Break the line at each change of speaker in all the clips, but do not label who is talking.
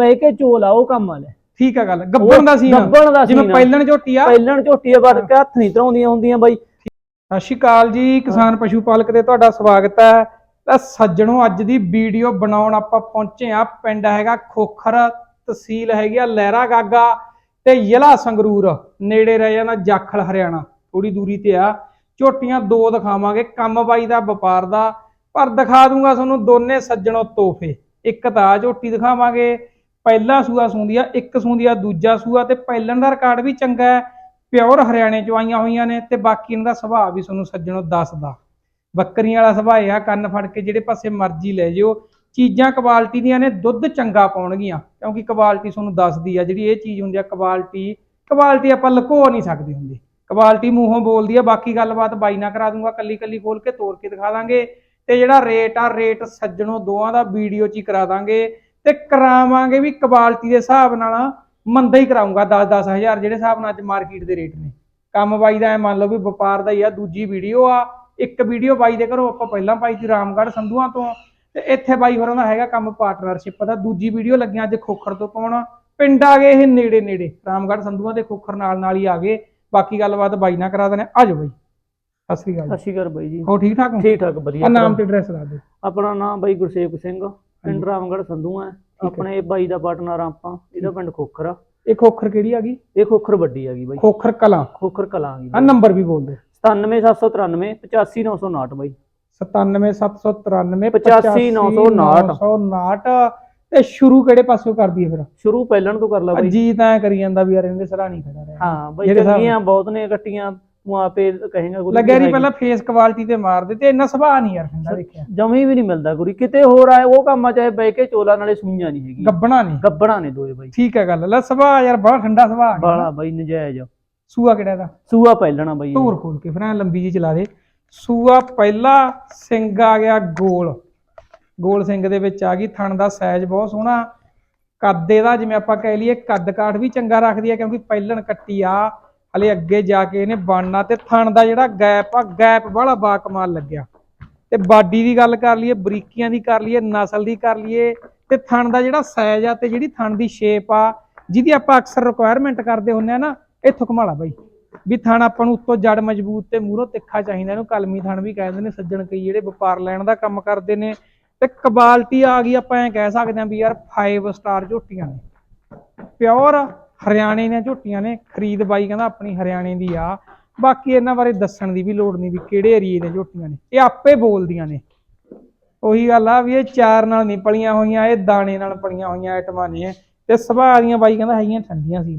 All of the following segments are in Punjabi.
ਬਹਿ ਕੇ ਝੋਲਾ ਉਹ ਕੰਮ ਵਾਲੇ।
ਠੀਕ ਆ ਗੱਲ ਗੱਬਣ ਦਾ ਸੀਨ
ਗੱਬਣ ਦਾ
ਜਿਵੇਂ
ਸੀਨ ਆ।
ਪਹਿਲਣ ਝੋਟੀ ਆ।
ਪਹਿਲਣ ਝੋਟੀਏ ਵੱਧ ਕੇ ਹੱਥ ਨਹੀਂ ਧਰਾਉਂਦੀਆਂ ਹੁੰਦੀਆਂ ਬਾਈ।
ਸਤਿ ਸ਼੍ਰੀ ਅਕਾਲ ਜੀ ਕਿਸਾਨ ਪਸ਼ੂ ਪਾਲਕ ਤੇ ਤੁਹਾਡਾ ਸਵਾਗਤ ਹੈ। ਤਾਂ ਸੱਜਣੋ ਅੱਜ ਦੀ ਵੀਡੀਓ ਬਣਾਉਣ ਆਪਾਂ ਪਹੁੰਚੇ ਆ ਪਿੰਡ ਹੈਗਾ ਖੋਖਰ ਤਹਿਸੀਲ ਹੈਗੀ ਆ ਲਹਿਰਾ ਗਾਗਾ ਤੇ ਜ਼ਿਲ੍ਹਾ ਸੰਗਰੂਰ। ਨੇੜੇ ਰਹਿ ਜਾਣਾ ਜਾਖਲ ਹਰਿਆਣਾ। ਥੋੜੀ ਦੂਰੀ ਤੇ ਆ। ਝੋਟੀਆਂ ਦੋ ਦਿਖਾਵਾਂਗੇ ਕੰਮ ਬਾਈ ਦਾ ਵਪਾਰ ਦਾ। ਪਰ ਦਿਖਾ ਦੂੰਗਾ ਤੁਹਾਨੂੰ ਦੋਨੇ ਸੱਜਣੋ ਤੋਹਫੇ। ਇੱਕ ਤਾਂ ਆਹ ਝੋਟੀ ਦਿਖਾਵਾਂਗੇ ਪਹਿਲਾ ਸੂਆ ਸੂੰਦੀ ਆ, ਇੱਕ ਸੂੰਦੀ ਆ, ਦੂਜਾ ਸੂਆ, ਤੇ ਪਹਿਲਣ ਦਾ ਰਿਕਾਰਡ ਵੀ ਚੰਗਾ ਹੈ। ਪਿਓਰ ਹਰਿਆਣੇ ਚ ਆਈਆਂ ਹੋਈਆਂ ਨੇ ਤੇ ਬਾਕੀ ਇਹਨਾਂ ਦਾ ਸੁਭਾਅ ਵੀ ਤੁਹਾਨੂੰ ਸੱਜਣੋ ਦੱਸਦਾ। ਬੱਕਰੀਆਂ ਵਾਲਾ ਸੁਭਾਅ ਆ, ਕੰਨ ਫੜ ਕੇ ਜਿਹੜੇ ਪਾਸੇ ਮਰਜ਼ੀ ਲੈ ਜਿਓ। ਚੀਜ਼ਾਂ ਕੁਆਲਿਟੀ ਦੀਆਂ ਨੇ, ਦੁੱਧ ਚੰਗਾ ਪਾਉਣਗੀਆਂ, ਕਿਉਂਕਿ ਕੁਆਲਿਟੀ ਤੁਹਾਨੂੰ ਦੱਸਦੀ ਆ, ਜਿਹੜੀ ਇਹ ਚੀਜ਼ ਹੁੰਦੀ ਆ, ਕੁਆਲਿਟੀ ਕੁਆਲਿਟੀ ਆਪਾਂ ਲੁਕੋ ਨਹੀਂ ਸਕਦੇ ਹੁੰਦੇ। ਕੁਆਲਿਟੀ ਮੂੰਹੋਂ ਬੋਲਦੀ ਆ, ਬਾਕੀ ਗੱਲਬਾਤ ਬਾਈ ਨਾਲ ਕਰਾ ਦੂੰਗਾ ਕੱਲੀ ਕੱਲੀ ਖੋਲ ਕੇ ਤੋੜ ਕੇ ਦਿਖਾ ਦਾਂਗੇ। ਤੇ ਜਿਹੜਾ ਰੇਟ ਆ ਰੇਟ ਸੱਜਣੋ ਦੋਵਾਂ ਦਾ, ਵੀਡੀਓ 'ਚ ਹੀ ਕਰਾ ਦਾਂਗੇ। ਤੇ ਕਰਾਵਾਂਗੇ ਵੀ ਕੁਆਲਿਟੀ ਦੇ ਹਿਸਾਬ ਨਾਲ ਮੰਦਾ ਹੀ ਕਰਾਉਂਗਾ 10 ਹਜ਼ਾਰ ਜਿਹੜੇ ਹਿਸਾਬ ਨਾਲ ਅੱਜ ਮਾਰਕੀਟ ਦੇ ਰੇਟ ਨੇ। ਕੰਮ ਬਾਈ ਦਾ ਐ ਮੰਨ ਲਓ ਵੀ ਵਪਾਰ ਦਾ ਹੀ ਆ ਦੂਜੀ ਵੀਡੀਓ ਆ ਇੱਕ ਵੀਡੀਓ ਬਾਈ ਦੇ ਘਰੋਂ ਆਪਾਂ ਪਹਿਲਾਂ ਪਾਈ ਸੀ ਰਾਮਗੜ੍ਹ ਸੰਧੂਆਂ ਤੋਂ ਤੇ ਇੱਥੇ ਬਾਈ ਹੋਰਾਂ ਦਾ ਹੈਗਾ ਕੰਮ ਪਾਰਟਨਰਸ਼ਿਪ ਦਾ ਦੂਜੀ ਵੀਡੀਓ ਲੱਗਿਆ ਅੱਜ ਖੋਖਰ ਤੋਂ ਪਾਉਣਾ। ਪਿੰਡ ਆ ਗਏ ਇਹ ਨੇੜੇ ਨੇੜੇ ਰਾਮਗੜ੍ਹ ਸੰਧੂਆਂ ਤੇ ਖੋਖਰ ਨਾਲ ਨਾਲ ਹੀ ਆ ਗਏ। ਬਾਕੀ ਗੱਲਬਾਤ ਬਾਈ ਨਾਲ ਕਰਾ ਦਨੇ ਆਜੋ ਬਾਈ। ਸਤਿ ਸ੍ਰੀ ਅਕਾਲ ਜੀ।
ਅੱਛੀ ਕਰ ਬਾਈ ਜੀ।
ਹੋ ਠੀਕ ਠਾਕ ਹੋ?
ਠੀਕ ਠਾਕ ਵਧੀਆ।
ਆ ਨਾਮ ਤੇ ਐਡਰੈਸ ਦੱਸ ਦਿਓ।
ਆਪਣਾ ਨਾਮ ਬਾਈ ਗੁਰਸੇਵਕ ਸਿੰਘ। ਪਿੰਡ ਰਾਮਗੜ੍ਹ ਸੰਧੂ ਹੈ। ਆਪਣੇ ਬਾਈ ਦਾ ਪਾਰਟਨਰ ਆਪਾਂ ਇਹਦਾ ਪਿੰਡ ਖੋਖਰ ਆ।
ਇਹ ਖੋਖਰ ਕਿਹੜੀ ਆ ਗਈ?
ਇਹ ਖੋਖਰ ਵੱਡੀ ਹੈਗੀ ਬਾਈ।
ਖੋਖਰ ਕਲਾਂ।
ਖੋਖਰ ਕਲਾਂ ਗਈ
ਆ ਨੰਬਰ ਵੀ ਬੋਲ ਦੇ
97793 85959 ਬਾਈ।
97793
85959
ਤੇ ਸ਼ੁਰੂ ਕਿਹੜੇ ਪਾਸੋਂ ਕਰਦੀ ਹੈ ਫਿਰ?
ਸ਼ੁਰੂ ਪਹਿਲਣ ਤੋਂ ਕਰ ਲਾ ਬਾਈ।
ਜੀ ਤਾਂ ਕਰੀ ਜਾਂਦਾ ਵੀ ਯਾਰ ਇਹਦੇ ਨਹੀਂ ਖੜਾ ਰਿਹਾ।
ਹਾਂ ਬਾਈ ਚੰਗੀਆਂ ਬਹੁਤ ਨੇ ਕੱਟੀਆਂ ਤੂੰ ਆਪੇ ਕਹੇਗਾ ਗੁਰੂ
ਲੱਗਿਆ ਨਹੀਂ ਪਹਿਲਾਂ ਫੇਸ ਕੁਆਲਿਟੀ ਤੇ ਮਾਰਦੇ ਤੇ ਇੰਨਾ ਸੁਭਾਅ ਨਹੀਂ ਯਾਰ ਠੰਡਾ ਦੇਖਿਆ।
ਜਮੀ ਵੀ ਨਹੀਂ ਮਿਲਦਾ ਗੁਰੀ ਕਿਤੇ ਹੋਰ ਆਏ ਉਹ ਕੰਮਾਂ ਚਾਹੇ ਬਹਿ ਕੇ ਚੋਲਾ ਨਾਲੇ ਸੁਈਆਂ ਨਹੀਂ ਹੈਗੀ
ਗੱਬਣਾ ਨਹੀਂ।
ਗੱਬਣਾ ਨੇ ਦੋਏ ਬਾਈ।
ਠੀਕ ਹੈ ਗੱਲ ਲੈ ਸੁਭਾਅ ਯਾਰ ਬੜਾ ਠੰਡਾ ਸੁਭਾਅ।
ਬਾਲਾ ਬਾਈ ਨਜਾਇਜ਼
ਸੂਆ ਕਿਹੜਾ ਦਾ
ਸੂਆ ਪਹਿਲਣਾ ਬਾਈ।
ਧੂਰ ਖੋਲ ਕੇ ਫਿਰ ਐਂ ਲੰਬੀ ਜੀ ਚਲਾ ਦੇ। ਸੂਆ ਪਹਿਲਾ ਸਿੰਘ ਆ ਗਿਆ ਗੋਲ। ਗੋਲ ਸਿੰਘ ਦੇ ਵਿੱਚ ਆ ਗਈ ਥਣ ਦਾ ਸਾਈਜ਼ ਬਹੁਤ ਸੋਹਣਾ। ਕੱਦ ਇਹਦਾ ਜਿਵੇਂ ਆਪਾਂ ਕਹਿ ਲਈਏ ਕੱਦ ਕਾਠ ਵੀ ਚੰਗਾ ਰੱਖਦੀ ਆ ਕਿਉਂਕਿ ਪਹਿਲਣ ਕੱਟੀ ਆ। ਹਲੇ ਅੱਗੇ ਜਾ ਕੇ ਇਹਨੇ ਬਣਨਾ ਤੇ ਥਣ ਦਾ ਜਿਹੜਾ ਗੈਪ ਆ, ਗੈਪ ਵਾਲਾ ਬਾ ਕਮਾਲ ਲੱਗਿਆ। ਤੇ ਬਾਡੀ ਦੀ ਗੱਲ ਕਰ ਲਈਏ, ਬਰੀਕੀਆਂ ਦੀ ਕਰ ਲਈਏ, ਨਸਲ ਦੀ ਕਰ ਲਈਏ, ਤੇ ਥਣ ਦਾ ਜਿਹੜਾ ਸਾਈਜ਼ ਆ ਤੇ ਜਿਹੜੀ ਥਣ ਦੀ ਸ਼ੇਪ ਆ, ਜਿਹਦੀ ਆਪਾਂ ਅਕਸਰ ਰਿਕੁਆਇਰਮੈਂਟ ਕਰਦੇ ਹੁੰਨੇ ਆ ਨਾ, ਇੱਥੋਂ ਘੁਮਾਲਾ ਬਾਈ। ਵੀ ਥਣ ਆਪਾਂ ਨੂੰ ਉੱਤੋਂ ਜੜ ਮਜ਼ਬੂਤ ਤੇ ਮੂਹਰੋਂ ਤਿੱਖਾ ਚਾਹੀਦਾ, ਇਹਨੂੰ ਕਲਮੀ ਥਣ ਵੀ ਕਹਿੰਦੇ ਨੇ, ਸੱਜਣ ਕਈ ਜਿਹੜੇ ਵਪਾਰ ਲੈਣ ਦਾ ਕੰਮ ਕਰਦੇ ਨੇ। ਤੇ ਕਬਾਲਟੀ ਆ ਗਈ, ਆਪਾਂ ਐਂ ਕਹਿ ਸਕਦੇ ਹਾਂ ਵੀ ਯਾਰ 5 ਸਟਾਰ ਝੋਟੀਆਂ ਨੇ। ਪਿਓਰ ਹਰਿਆਣੇ ਦੀਆਂ ਝੋਟੀਆਂ ਨੇ ਖਰੀਦ ਬਾਈ ਕਹਿੰਦਾ ਆਪਣੀ ਹਰਿਆਣੇ ਦੀ ਆ। ਬਾਕੀ ਇਹਨਾਂ ਬਾਰੇ ਦੱਸਣ ਦੀ ਵੀ ਲੋੜ ਨਹੀਂ ਵੀ ਕਿਹੜੇ ਏਰੀਏ ਦੀਆਂ ਝੋਟੀਆਂ ਨੇ। ਇਹ ਆਪੇ ਬੋਲਦੀਆਂ ਨੇ। ਉਹੀ ਗੱਲ ਆ ਵੀ ਇਹ ਚਾਰ ਨਾਲ ਨਹੀਂ ਪਲੀਆਂ ਹੋਈਆਂ ਇਹ ਦਾਣੇ ਨਾਲ ਪਲੀਆਂ ਹੋਈਆਂ ਆਈਟਮਾਂ ਨੇ। ਤੇ ਸੁਭਾਅ ਦੀਆਂ ਬਾਈ ਕਹਿੰਦਾ ਹੈਗੀਆਂ ਠੰਡੀਆਂ ਸੀ।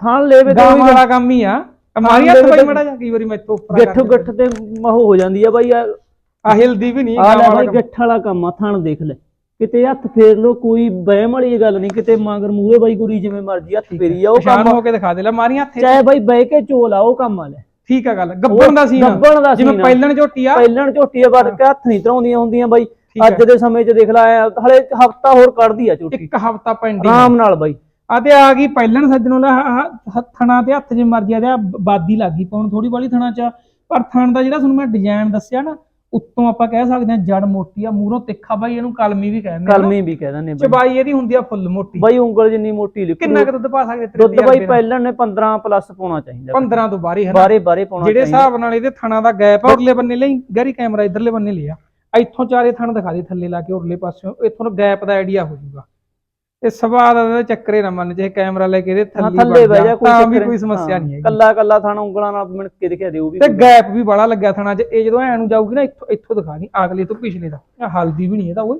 ਥਾਣ ਲੈਵੇ ਉਹੀ
ਵਾਲਾ ਕੰਮ ਹੀ ਆ। ਮਾਰੀ ਹੱਥ
ਦੇ
ਬਾਈ ਮੜਾ ਜਾ ਕਈ ਵਾਰੀ ਮੈਥੋਂ ਉੱਪਰ
ਗਿੱਠ ਗਿੱਠ ਤੇ ਮਹ ਹੋ ਜਾਂਦੀ ਆ ਬਾਈ। ਆ
ਹਿਲਦੀ ਵੀ ਨਹੀਂ
ਆ ਲੈ ਬਾਈ। ਗਿੱਠ ਵਾਲਾ ਕੰਮ ਆ ਥਾਣ ਦੇਖ ਲੈ। ਕਿਤੇ ਹੱਥ ਫੇਰ ਲੋ ਕੋਈ ਵਹਿਮ ਵਾਲੀ ਗੱਲ ਨਹੀਂ ਕਿਤੇ ਮਗਰ ਮੂਹੇ ਬਾਈ ਗੁਰੀ ਜਿਵੇਂ ਮਰਜ਼ੀ ਹੱਥ ਫੇਰੀ ਆ ਉਹ ਕੰਮ
ਹੋ ਕੇ ਦਿਖਾ ਦੇ ਲੈ ਮਾਰੀਆਂ ਹੱਥੇ
ਚਾਹੇ ਬਾਈ ਬਹਿ ਕੇ ਝੋਲਾ ਉਹ ਕੰਮ ਆ ਲੈ।
ਠੀਕ ਆ ਗੱਲ ਗੱਬਣ ਦਾ ਸੀਨ
ਗੱਬਣ ਦਾ
ਜਿਵੇਂ
ਸੀਨ ਆ।
ਪਹਿਲਣ ਝੋਟੀ ਆ।
ਪਹਿਲਣ ਝੋਟੀਏ ਵੱਧ ਕੇ ਹੱਥ ਨਹੀਂ ਧਰਾਉਂਦੀਆਂ ਹੁੰਦੀਆਂ ਬਾਈ। ਅੱਜ ਦੇ ਸਮੇਂ 'ਚ ਦੇਖ ਲੈ ਹਲੇ ਹਫਤਾ ਹੋਰ ਕੱਢਦੀ ਆ ਝੋਟੀ।
ਇੱਕ ਹਫਤਾ ਪੈਂਡਿੰਗ।
ਆਰਾਮ ਨਾਲ ਬਾਈ।
ਆ ਤੇ ਆ ਗਈ ਪਹਿਲਣ ਸੱਜਣੋਂ ਲੈ ਹੱਥਣਾ ਤੇ ਹੱਥ ਜੇ ਮਰਜ਼ੀ ਆ ਤੇ ਬਾਦੀ ਲੱਗ ਪਾਉਣ ਥੋੜੀ ਬਾਲੀ ਥਣਾ ਚ ਪਰ ਥਣ ਦਾ ਜਿਹੜਾ ਤੁਹਾਨੂੰ ਮੈਂ ਡਿਜ਼ਾਈਨ ਦੱਸਿਆ ਨਾ ਉੱਤੋਂ ਆਪਾਂ ਕਹਿ ਸਕਦੇ ਹਾਂ ਜੜ ਮੋਟੀ ਆ ਮੂਹਰੋਂ ਤਿੱਖਾ ਬਾਈ ਇਹਨੂੰ ਕਲਮੀ ਵੀ ਕਹਿੰਦੇ ਆ ਨਾ।
ਕਲਮੀ ਵੀ ਕਹਿ ਦਿੰਦੇ ਬਾਈ।
ਚਬਾਈ ਇਹਦੀ ਹੁੰਦੀ ਆ ਫੁੱਲ ਮੋਟੀ।
ਬਾਈ ਉਂਗਲ ਜਿੰਨੀ ਮੋਟੀ ਲਿਖੋ।
ਕਿੰਨਾ ਕੁ ਦੁੱਧ ਪਾ ਸਕਦੇ ਤੇਰੇ
ਦੁੱਧ ਬਾਈ ਪਹਿਲਣ ਨੇ 15 ਪਲੱਸ ਪਾਉਣਾ ਚਾਹੀਦਾ।
15 ਤੋਂ ਬਾਹਰ ਹੀ ਹੈ ਨਾ
ਬਾਰੇ ਬਾਰੇ ਪਾਉਣਾ
ਜਿਹੜੇ
ਚਾਹੀਦਾ।
ਹਿਸਾਬ ਨਾਲ ਇਹਦੇ ਥਣਾ ਦਾ ਗੈਪ ਆ ਉਰਲੇ ਬੰਨੇ ਲਈ ਗਹਿਰੀ ਕੈਮਰਾ ਇਧਰਲੇ ਬੰਨੇ ਲਿਆ। ਇੱਥੋਂ ਚਾਰੇ ਥਣ ਦਿਖਾ ਦੇ ਥੱਲੇ ਲਾ ਕੇ ਉਰਲੇ ਪਾਸਿਓਂ। ਇੱਥੋਂ ਨੂੰ ਗੈਪ ਦਾ ਆਈਡੀਆ ਹੋ ਜਾਊਗਾ। ਇਹ ਸਵਾਦ ਦਾ ਚੱਕਰੇ ਨਾ ਮੰਨ ਜੇ ਕੈਮਰਾ ਲੈ ਕੇ ਇਹਦੇ
ਹਾਂ
ਥੱਲੇ
ਥੱਲੇ ਬਹਿ ਜਾ ਕੋਈ
ਵੀ ਕੋਈ ਸਮੱਸਿਆ ਨਹੀਂ ਹੈਗੀ।
ਕੱਲਾ ਕੱਲਾ ਥਾਣਾ ਉਂਗਲਾਂ ਨਾਲ ਮਿਣ ਕੇ ਦਿਖਾ ਦੇ ਉਹ ਵੀ
ਤੇ ਗੈਪ ਵੀ ਬੜਾ ਲੱਗਿਆ ਥਣਾ 'ਚ ਇਹ ਜਦੋਂ ਐ ਨੂੰ ਜਾਊਗੀ ਨਾ ਇੱਥੋਂ ਇੱਥੋਂ ਦਿਖਾ ਦੀ ਅਗਲੇ ਤੋਂ ਪਿਛਲੇ ਦਾ। ਇਹ ਹਲਦੀ ਵੀ ਨਹੀਂ ਇਹਦਾ ਓਏ।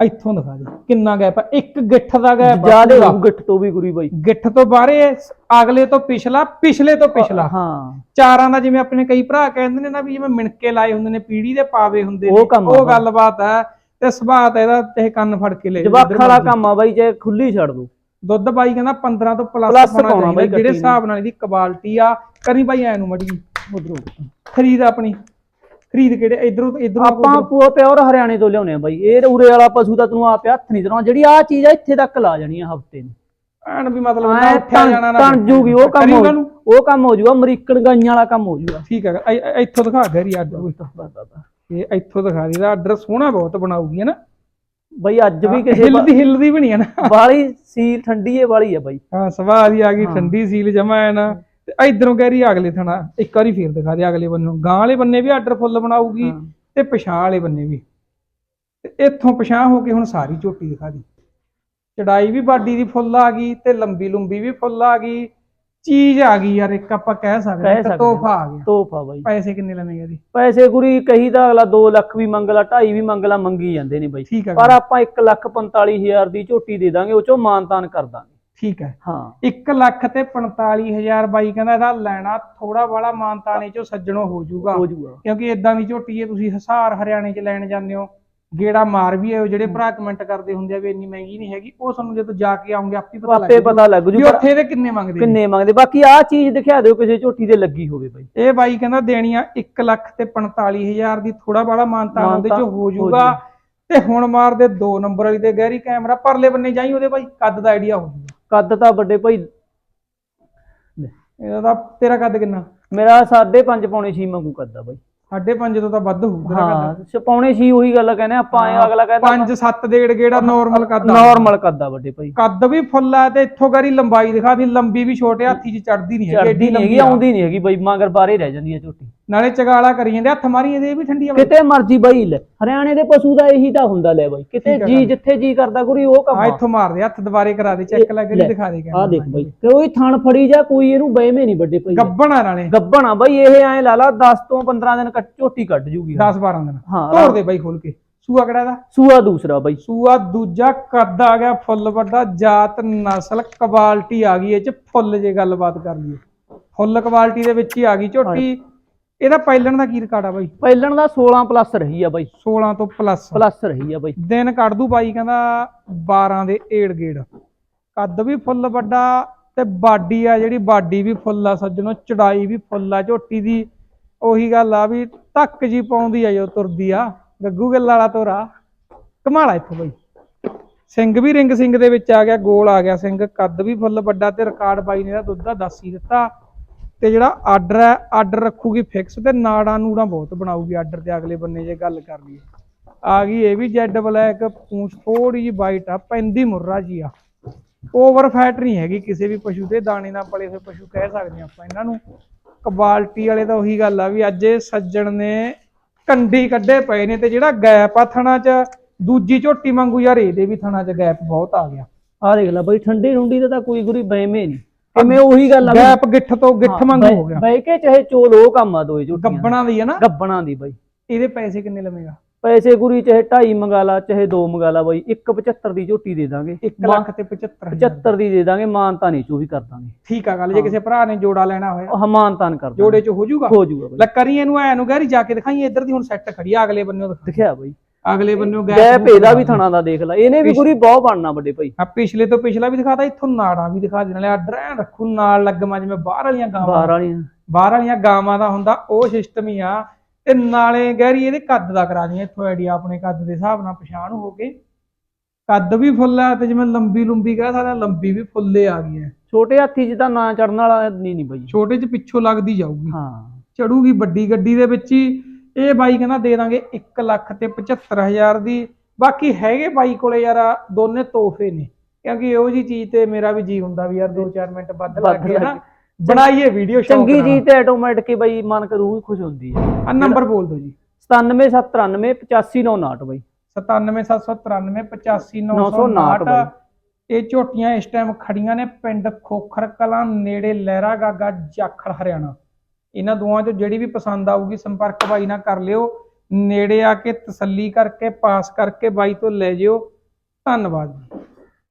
ਇੱਥੋਂ ਦਿਖਾ ਦੇ ਕਿੰਨਾ ਗੈਪ ਆ। ਇੱਕ ਗਿੱਠ ਦਾ ਗੈਪ
ਜਿਆਦੇ ਗਿੱਠ ਤੋਂ ਵੀ ਗੁਰੀ ਬਾਈ।
ਗਿੱਠ ਤੋਂ ਬਾਹਰੇ ਅਗਲੇ ਤੋਂ ਪਿਛਲਾ ਪਿਛਲੇ ਤੋਂ ਪਿਛਲਾ।
ਹਾਂ।
ਚਾਰਾਂ ਦਾ ਜਿਵੇਂ ਆਪਣੇ ਕਈ ਭਰਾ ਕਹਿੰਦੇ ਨੇ ਨਾ ਵੀ ਜਿਵੇਂ ਮਿਣਕੇ ਲਾਏ ਹੁੰਦੇ ਨੇ ਪੀੜੀ ਦੇ ਪਾਵੇ ਹੁੰਦੇ ਨੇ ਉਹ
ਆ।
ਗੱਲਬਾਤ ਹੈ ਤੇ ਸੁਭਾਅ ਤਾਂ ਇਹਦਾ ਤੇ ਕੰਨ ਫੜ ਕੇ ਲੈ ਜਾਓ
ਜਵਾਕ
ਜਿੱਧਰ
ਵਾਲਾ
ਮਰਜ਼ੀ।
ਕੰਮ ਆ ਬਾਈ ਜੇ ਖੁੱਲੀ ਛੱਡ ਦੋ
ਦੁੱਧ ਬਾਈ ਕਹਿੰਦਾ 15 ਤੋਂ ਪਲੱਸ
Plus
ਪਾਉਣਾ
ਪਾਉਣਾ
ਚਾਹੀਦਾ
ਬਾਈ
ਜਿਹੜੇ
ਗੱਟੀ।
ਹਿਸਾਬ ਨਾਲ ਇਹਦੀ ਕੁਆਲਿਟੀ ਆ ਕਰੀ ਬਾਈ ਐ ਨੂੰ ਮੜੀ
ਉਧਰੋਂ।
ਖਰੀਦ ਆਪਣੀ। ਖਰੀਦ ਕਿਹੜੇ ਇਧਰੋਂ ਇਧਰੋਂ
ਆਪਾਂ ਪੂਰਾ ਪਿਓਰ ਹਰਿਆਣੇ ਤੋਂ ਲਿਆਉਣੇ ਆ ਬਾਈ। ਇਹ ਉਰੇ ਵਾਲਾ ਪਸ਼ੂ ਤਾਂ ਤੈਨੂੰ ਆਪੇ ਹੱਥ ਨਹੀਂ ਦੇਣਾ ਜਿਹੜੀ ਆ ਚੀਜ਼ ਆ ਇੱਥੇ ਤੱਕ ਲਾ ਜਾਣੀ ਆ ਹਫ਼ਤੇ ਨੂੰ।
ਐਨ ਵੀ ਮਤਲਬ ਨਾ
ਐ
ਉੱਠਿਆ ਜਾਣਾ ਨਾ
ਤਣ ਜੂਗੀ ਉਹ ਕੰਮ
ਕਰੀ ਉਹਨਾਂ।
ਉਹ ਕੰਮ ਹੋ ਜੂਗਾ ਅਮਰੀਕਨ ਗਾਈਆਂ ਵਾਲਾ ਕੰਮ ਹੋ ਜੂਗਾ।
ਠੀਕ ਹੈ ਇੱਥੋਂ ਦਿਖਾ ਗਰੀ ਆਰਡਰ ਇਹ ਇੱਥੋਂ ਦਿਖਾ ਦੀ ਦਾ ਆਰਡਰ ਸੋਹਣਾ ਬਹੁਤ ਬਣਾਉਗੀ ਹੈ ਨਾ?
ਬਾਈ ਅੱਜ ਵੀ ਕਿਸੇ
ਹਿੱਲਦੀ ਹਿੱਲਦੀ ਵੀ ਨਹੀਂ ਹੈ ਨਾ।
ਵਾਲੀ ਸੀਲ ਠੰਡੀ ਏ ਵਾਲੀ ਆ ਬਾਈ।
ਹਾਂ ਸਵਾਦ ਹੀ ਆ ਗਈ। ਠੰਡੀ ਸੀਲ ਜਮਾ ਹੈ ਨਾ। ਤੇ ਇਧਰੋਂ ਕਹਿ ਰਹੀ ਅਗਲੇ ਥਣਾ ਇੱਕ ਵਾਰੀ ਫੇਰ ਦਿਖਾ ਦੇ ਅਗਲੇ ਬੰਨੋਂ ਗਾਂ ਵਾਲੇ ਬੰਨੇ ਵੀ ਆਰਡਰ ਫੁੱਲ ਬਣਾਊਗੀ
ਹਾਂ।
ਤੇ ਪਛਾਂ ਵਾਲੇ ਬੰਨੇ ਵੀ। ਤੇ ਇੱਥੋਂ ਪਛਾਂ ਹੋ ਕੇ ਹੁਣ ਸਾਰੀ ਝੋਟੀ ਦਿਖਾ ਦੀ। ਚੜਾਈ ਵੀ ਬਾਡੀ ਦੀ ਫੁੱਲ ਆ ਗਈ ਤੇ ਲੰਬੀ ਲੰਬੀ ਵੀ ਫੁੱਲ ਆ ਗਈ। ਚੀਜ਼ ਆ ਗਈ ਯਾਰ ਇੱਕ ਆਪਾਂ ਕਹਿ ਸਕਦੇ
ਕਹਿ
ਹਾਂ
ਸਕਦੇ
ਕਿ ਤੋਹਫਾ ਆ ਗਿਆ।
ਤੋਹਫਾ ਬਾਈ।
ਪੈਸੇ ਕਿੰਨੇ ਲਵੇਂਗੇ ਇਹਦੀ?
ਪੈਸੇ ਗੁਰੀ ਕਹੀ ਤਾਂ ਅਗਲਾ 2 ਲੱਖ ਵੀ ਮੰਗਲਾ 2.5 ਵੀ ਮੰਗਲਾ ਮੰਗੀ ਜਾਂਦੇ ਨੇ ਬਾਈ।
ਠੀਕ ਹੈ
ਪਰ ਆਪਾਂ 1 ਲੱਖ 45000 ਦੀ ਝੋਟੀ ਦੇ ਦਾਂਗੇ ਉਹ ਚੋਂ ਮਾਨਤਾਨ ਕਰ ਦਾਂਗੇ।
ਠੀਕ ਹੈ
ਹਾਂ।
1 ਲੱਖ ਤੇ 45000 ਬਾਈ ਕਹਿੰਦਾ ਇਹਦਾ ਲੈਣਾ ਥੋੜਾ ਬਾਲਾ ਮਾਨਤਾਨੇ ਚੋਂ ਸੱਜਣੋ ਹੋ ਜਾਊਗਾ।
ਹੋ ਜੂਗਾ
ਕਿਉਂਕਿ ਇਦਾਂ ਦੀ ਝੋਟੀ ਹੈ ਤੁਸੀਂ ਹਸਾਰ ਹਰਿਆਣੇ ਚ ਲੈਣ ਜਾਂਦੇ ਹੋ। ਗੇੜਾ ਮਾਰ ਵੀ ਆਇਓ ਜਿਹੜੇ ਭਰਾ ਕਮੈਂਟ ਕਰਦੇ ਹੁੰਦੇ ਆ ਵੀ ਇੰਨੀ ਮਹਿੰਗੀ ਨਹੀਂ ਹੈਗੀ ਉਹ ਤੁਹਾਨੂੰ ਜਦੋਂ ਜਾ ਕੇ ਆਉਂਗੇ ਆਪੇ ਪਤਾ ਲੱਗ
ਆਪੇ ਪਤਾ ਲੱਗ
ਵੀ
ਜੂ
ਉੱਥੇ ਇਹਦੇ ਕਿੰਨੇ ਮੰਗਦੇ ਨੇ?
ਕਿੰਨੇ ਮੰਗਦੇ? ਬਾਕੀ ਆਹ ਚੀਜ਼ ਦਿਖਾ ਦਿਓ ਕਿਸੇ ਝੋਟੀ ਦੇ ਲੱਗੀ ਹੋਵੇ ਬਾਈ।
ਇਹ ਬਾਈ ਕਹਿੰਦਾ ਦੇਣੀ ਆ 1 ਲੱਖ ਤੇ 45000 ਦੀ ਥੋੜਾ ਬਾਲਾ ਮਾਨਤਾਨ ਉਹਦੇ ਚ ਹੋ ਜਾਊਗਾ ਤੇ ਹੁਣ ਮਾਰਦੇ 2 ਨੰਬਰ ਵਾਲੀ ਤੇ ਗਹਿਰੀ ਕੈਮਰਾ ਪਰਲੇ ਬੰਨੇ ਜਾਈ ਉਹਦੇ ਬਾਈ ਕੱਦ ਦਾ ਆਈਡੀਆ ਹੋ ਜਾਊਗਾ
ਕੱਦ ਤਾਂ ਵੱਡੇ ਭਾਈ।
ਇਹਦਾ ਤਾਂ ਤੇਰਾ ਕੱਦ ਕਿੰਨਾ?
ਮੇਰਾ 5.5 ਪੌਣੇ 6 ਮੰਗੂ ਕੱਦਾ ਬਾਈ।
5.5 ਤੋਂ ਤਾਂ ਵੱਧ ਹੋਊ ਤੇਰਾ ਕੱਦ
ਹਾਂ ਛ- ਪੌਣੇ 6 ਉਹੀ ਗੱਲ ਕਹਿੰਦੇ ਆਪਾਂ ਐਂ ਅਗਲਾ ਕਹਿੰਦਾ
5 7 ਡੇਢ ਗੇੜਾ ਨਾਰਮਲ ਕੱਦ ਆ।
ਨਾਰਮਲ ਕੱਦਾ ਵੱਡੇ ਭਾਈ
ਕੱਦ ਵੀ ਫੁੱਲ ਆ ਤੇ ਇੱਥੋਂ ਗਾਰੀ ਲੰਬਾਈ ਦਿਖਾ ਦੀ ਲੰਬੀ ਵੀ ਛੋਟੇ ਹਾਥੀ 'ਚ ਚੜਦੀ ਨਹੀਂ ਹੈਗੀ
ਚੜਦੀ
ਐਡੀ
ਨਹੀਂ ਹੈਗੀ
ਲੰਬੀ ਆ।
ਆਉਂਦੀ ਨਹੀਂ ਹੈਗੀ ਬਾਈ ਮਗਰ ਬਾਰੇ ਰਹਿ ਜਾਂਦੀ ਹੈ ਝੋਟੀ
ਨਾਲੇ ਚਗਾਲਾ ਕਰੀ ਜਾਂਦੇ ਹੱਥ ਮਾਰੀ ਇਹਦੇ ਇਹ ਵੀ ਠੰਡੀ ਬਾਈ।
ਕਿਤੇ ਮਰਜ਼ੀ ਬਾਈ ਲੈ ਹਰਿਆਣੇ ਦੇ ਪਸ਼ੂ ਦਾ ਇਹੀ ਤਾਂ ਹੁੰਦਾ ਲੈ ਬਾਈ ਕਿਤੇ
ਠੀਕ ਆ
ਜੀ
ਗੱਲ।
ਜਿੱਥੇ ਜੀ ਕਰਦਾ ਗੁਰੀ ਉਹ ਕੰਮ
ਆ। ਇੱਥੋਂ ਮਾਰਦੇ ਹੱਥ ਦੁਬਾਰੇ ਕਰਾ ਦੇ ਚੈੱਕ ਲੱਗ
ਲੈ,
ਦਿਖਾ ਦੇ
ਆ ਦੇਖ ਬਾਈ ਉਹੀ ਥਣ ਫੜੀ ਜਾ ਕੋਈ ਇਹਨੂੰ ਬਹਿਮੇ ਨਹੀਂ ਵੱਡੇ ਭਾਈ।
ਗੱਬਣਾ ਨਾਲੇ।
ਗੱਬਣ ਬਾਈ ਇਹ ਐ ਲਾ ਲਾ 10 ਤੋਂ 15 ਦਿਨ ਕੱਟ ਝੋਟੀ ਕੱਢ ਜੂਗੀ।
10 12 ਦਿਨ।
ਹਾਂ
ਤੋੜ ਦੇ ਬਾਈ ਖੋਲ ਕੇ। ਸੂਆ ਕਿਹੜਾ ਦਾ
ਸੂਆ ਦੂਸਰਾ ਬਾਈ।
ਸੂਆ ਦੂਜਾ ਕੱਦ ਆ ਗਿਆ ਫੁੱਲ ਵੱਡਾ ਜਾਤ ਨਸਲ ਕੁਆਲਿਟੀ ਆ ਗਈ ਇਹ ਚ ਫੁੱਲ ਜੇ ਗੱਲਬਾਤ ਕਰ ਲਈਏ। ਫੁੱਲ ਕੁਆਲਿਟੀ ਦੇ ਵਿੱਚ ਹੀ ਆ ਗਈ ਝੋਟੀ ਇਹਦਾ ਪਹਿਲਣ ਦਾ ਕੀ ਰਿਕਾਰਡ ਆ ਬਾਈ?
ਪਹਿਲਣ ਦਾ 16 ਪਲੱਸ ਰਹੀ ਆ ਬਾਈ।
16 ਤੋਂ ਪਲੱਸ
ਪਲੱਸ ਰਹੀ ਆ ਬਾਈ।
ਦਿਨ ਕੱਢ ਦੂ ਬਾਈ ਕਹਿੰਦਾ 12 ਦੇ ਏੜ ਗੇੜ। ਕੱਦ ਵੀ ਫੁੱਲ ਵੱਡਾ ਤੇ ਬਾਡੀ ਆ ਜਿਹੜੀ ਬਾਡੀ ਵੀ ਫੁੱਲ ਆ ਸੱਜਣੋ ਚੜਾਈ ਵੀ ਫੁੱਲ ਆ ਝੋਟੀ ਦੀ ਉਹੀ ਗੱਲ ਆ ਵੀ ਧੱਕ ਜੀ ਪਾਉਂਦੀ ਆ ਜੋ ਤੁਰਦੀ ਆ। ਗੱਗੂ ਗਿੱਲ ਵਾਲਾ ਤੋਰਾ ਕਮਾਲਾ ਇੱਥੋਂ ਬਾਈ। ਸਿੰਘ ਵੀ ਰਿੰਗ ਸਿੰਘ ਦੇ ਵਿੱਚ ਆ ਗਿਆ ਗੋਲ ਆ ਗਿਆ ਸਿੰਘ। ਕੱਦ ਵੀ ਫੁੱਲ ਵੱਡਾ ਤੇ ਰਿਕਾਰਡ ਬਾਈ ਨੇ ਦਾ ਦੁੱਧ ਦਾ ਦੱਸ ਹੀ ਦਿੱਤਾ। ਤੇ ਜਿਹੜਾ ਆਰਡਰ ਹੈ, ਆਰਡਰ ਰੱਖੂਗੀ ਫਿਕਸ ਤੇ ਨਾੜਾਂ ਨੂੜਾਂ ਬਹੁਤ ਬਣਾਊਗੀ ਆਰਡਰ ਦੇ ਅਗਲੇ ਬੰਨੇ ਜੇ ਗੱਲ ਕਰ ਲਈਏ। ਆ ਗਈ ਇਹ ਵੀ ਜੈਡ ਬਲੈਕ ਪੂੰਛ ਥੋੜੀ ਜੀ ਵਾਈਟ ਆ, ਪੈਂਦੀ ਮੁਰਰਾ ਜੀ ਆ। ਓਵਰ ਫੈਟ ਨਹੀਂ ਹੈਗੀ ਕਿਸੇ ਵੀ ਪਸ਼ੂ ਦੇ ਦਾਣੇ ਨਾਲ ਪਲੇ ਹੋਏ ਪਸ਼ੂ ਕਹਿ ਸਕਦੇ ਹਾਂ ਆਪਾਂ ਇਹਨਾਂ ਨੂੰ। ਕੁਆਲਿਟੀ ਵਾਲੇ ਤਾਂ ਉਹੀ ਗੱਲ ਆ ਵੀ ਅੱਜ ਇਹ ਸੱਜਣ ਨੇ ਕੰਢੀ ਕੱਢੇ ਪਏ ਨੇ ਤੇ ਜਿਹੜਾ ਗੈਪ ਆ ਥਣਾ 'ਚ, ਦੂਜੀ ਝੋਟੀ ਵਾਂਗੂ ਯਾਰ ਇਹਦੇ ਵੀ ਥਣਾ 'ਚ ਗੈਪ ਬਹੁਤ ਆ ਗਿਆ।
ਆ ਦੇਖ ਲੈ ਬਾਈ, ਠੰਡੀ ਠੁੰਡੀ ਦਾ ਤਾਂ ਕੋਈ ਗੁਰੀ ਬਹਿਮੇ ਨਹੀਂ। ਕਿਵੇਂ ਉਹੀ ਗੱਲ ਆ ਵੀ-
ਗੈਪ ਗਿੱਠ ਤੋਂ ਗਿੱਠ
ਹਾਂ, ਬਹਿ-
ਹੋ ਗਿਆ।
ਬਹਿ ਕੇ ਚਾਹੇ ਚੋਲ ਉਹ ਕੰਮ ਆ ਦੋਏ ਝੋਟੀਆਂ
ਗੱਬਣਾ ਦੀ ਹੈ ਨਾ।
ਗੱਬਣਾ ਦੀ ਬਾਈ।
ਇਹਦੇ ਪੈਸੇ ਕਿੰਨੇ ਲਵੇਂਗਾ?
ਪੈਸੇ ਗੁਰੀ ਚਾਹੇ 2.5 ਮੰਗਾ ਲਾ ਚਾਹੇ 2 ਮੰਗਾ ਲਾ ਬਾਈ 175 ਦੀ ਝੋਟੀ ਦੇ ਦਾਂਗੇ।
1 ਲੱਖ ਤੇ 75
75 ਦੀ ਦੇ ਦਾਂਗੇ ਮਾਨਤਾ ਨਹੀਂ ਚੋ ਵੀ ਕਰ ਦਾਂਗੇ।
ਠੀਕ ਆ ਗੱਲ ਜੇ ਕਿਸੇ ਭਰਾ ਨੇ ਜੋੜਾ ਲੈਣਾ ਹੋਇਆ
ਉਹ ਮਾਨਤਾਨ ਕਰ ਦਾਂਗੇ
ਜੋੜੇ 'ਚ ਹੋ ਜਾਊਗਾ?
ਹੋ ਜੂਗਾ ਬਾਈ।
ਲੈ ਕਰੀ ਇਹਨੂੰ ਐ ਨੂੰ ਗਹਿਰੀ ਜਾ ਕੇ ਦਿਖਾਈ ਇੱਧਰ ਦੀ ਹੁਣ ਸੈੱਟ ਖੜੀ ਆ ਅਗਲੇ ਬੰਨਿਓ ਦਿਖਾ।
ਦਿਖਿਆ ਬਾਈ।
ਅਗਲੇ ਬੰਨਿਓ
ਗੈ
ਗੈਪ
ਭੇਦਾ ਵੀ ਥਣਾ ਦਾ ਦੇਖ ਲੈ। ਇਹਨੇ ਵੀ ਗੁਰੀ ਬਹੁਤ ਬਣਨਾ ਵੱਡੇ ਭਾਈ।
ਆ ਪਿਛਲੇ ਤੋਂ ਪਿਛਲਾ ਵੀ ਦਿਖਾਤਾ ਇੱਥੋਂ ਨਾੜਾਂ ਵੀ ਦਿਖਾ ਦੇਣ ਵਾਲੇ ਐ ਰੱਖੂ ਨਾਲ ਲੱਗਮਾ ਜਿਵੇਂ ਬਾਹਰ ਵਾਲੀਆਂ ਗਾਵਾਂ।
ਬਾਹਰ ਵਾਲੀਆਂ।
ਬਾਹਰ ਵਾਲੀਆਂ ਗਾਵਾਂ ਦਾ ਹੁੰਦਾ ਉਹ ਸਿਸਟਮ ਹੀ ਆ। ਤੇ ਨਾਲੇ ਗਹਿਰੀ ਇਹਦੇ ਕੱਦ ਦਾ ਕਰਾ ਦੀ ਇੱਥੋਂ ਆਈਡੀਆ ਆਪਣੇ ਕੱਦ ਦੇ ਹਿਸਾਬ ਨਾਲ ਪਛਾਣ ਹੋ ਕੇ ਕੱਦ ਵੀ ਫੁੱਲ ਆ ਤੇ ਜਿਵੇਂ ਲੰਬੀ ਲੰਬੀ ਕਹਿ ਸਕਦੇ ਲੰਬੀ ਵੀ ਫੁੱਲੇ ਆ ਗਈ ਹੈ।
ਛੋਟੇ ਹਾਥੀ ਜਿੱਦਾਂ ਨਾ ਚੜਨ ਵਾਲਾ ਨਹੀਂ ਨਹੀਂ ਬਾਈ
ਛੋਟੇ ਚ ਪਿੱਛੋਂ ਲੱਗਦੀ ਜਾਊਗੀ।
ਹਾਂ।
ਚੜੂਗੀ ਵੱਡੀ ਗੱਡੀ ਦੇ ਵਿੱਚ ਹੀ। ਇਹ ਬਾਈ ਕਹਿੰਦਾ ਦੇ ਦਾਂਗੇ 1 ਲੱਖ ਤੇ 75000 ਦੀ। ਬਾਕੀ ਹੈਗੇ ਬਾਈ ਕੋਲੇ ਯਾਰ ਦੋਨੇ ਤੋਹਫੇ ਨੇ। ਕਿਉਂਕਿ ਇਹੋ ਜੀ ਚੀਜ਼ ਤੇ ਮੇਰਾ ਵੀ ਜੀ ਹੁੰਦਾ ਵੀ ਯਾਰ 2-4 ਮਿੰਟ ਵੱਧ ਲੱਗ ਗਿਆ ਨਾ। ਬਣਾਈਏ ਵੀਡੀਓ
ਚੰਗੀ ਜੀ ਤੇ ਆਟੋਮੈਟਿਕ ਹੀ ਬਾਈ ਮਨ ਕਰੂ ਹੀ ਖੁਸ਼ ਹੁੰਦੀ ਹੈ
ਆ ਨੰਬਰ ਬੋਲ ਦਿਓ ਜੀ।
9793 85959 ਬਾਈ।
9779385959 ਇਹ ਝੋਟੀਆਂ ਇਸ ਟਾਈਮ ਖੜੀਆਂ ਨੇ ਪਿੰਡ ਖੋਖਰ ਕਲਾਂ ਨੇੜੇ ਲਹਿਰਾ ਗਾਗਾ ਜਾਖੜ ਹਰਿਆਣਾ। ਇਹਨਾਂ ਦੋਵਾਂ ਚੋਂ ਜਿਹੜੀ ਵੀ ਪਸੰਦ ਆਊਗੀ ਸੰਪਰਕ ਬਾਈ ਨਾਲ ਕਰ ਲਿਓ। ਨੇੜੇ ਆ ਕੇ ਤਸੱਲੀ ਕਰਕੇ, ਪਾਸ ਕਰਕੇ ਬਾਈ ਤੋਂ ਲੈ ਜਿਓ। ਧੰਨਵਾਦ। ਜੀ